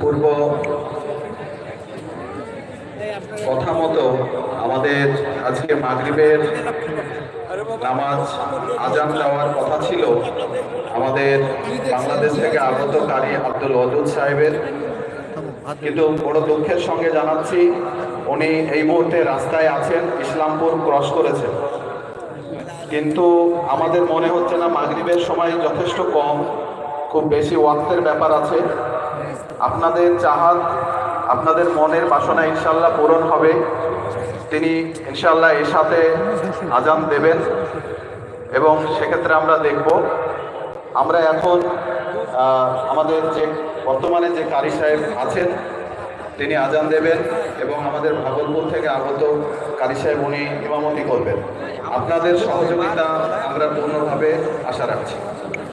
পূর্ব কথা মতো আমাদের আজকে মাগরিবের নামাজ আজান দেওয়ার কথা ছিল। আমাদের বাংলাদেশ থেকে আগত কারি আব্দুল ওয়াদুদ সাহেবের। কিন্তু বড় দুঃখের সঙ্গে জানাচ্ছি, উনি এই মুহূর্তে রাস্তায় আছেন, ইসলামপুর ক্রস করেছেন। কিন্তু আমাদের মনে হচ্ছে না মাগরিবের সময় যথেষ্ট কম, খুব বেশি ওয়াক্তের ব্যাপার আছে। আপনাদের চাহাত, আপনাদের মনের বাসনা ইনশাল্লাহ পূরণ হবে। তিনি ইনশাল্লাহ এর সাথে আজান দেবেন এবং সেক্ষেত্রে আমরা দেখব। আমরা এখন আমাদের যে, বর্তমানে যে কারি সাহেব আছেন, তিনি আজান দেবেন এবং আমাদের ভাগলপুর থেকে আগত কারি সাহেব উনি ইমামতি করবেন। আপনাদের সহযোগিতা আমরা পূর্ণভাবে আশা রাখছি।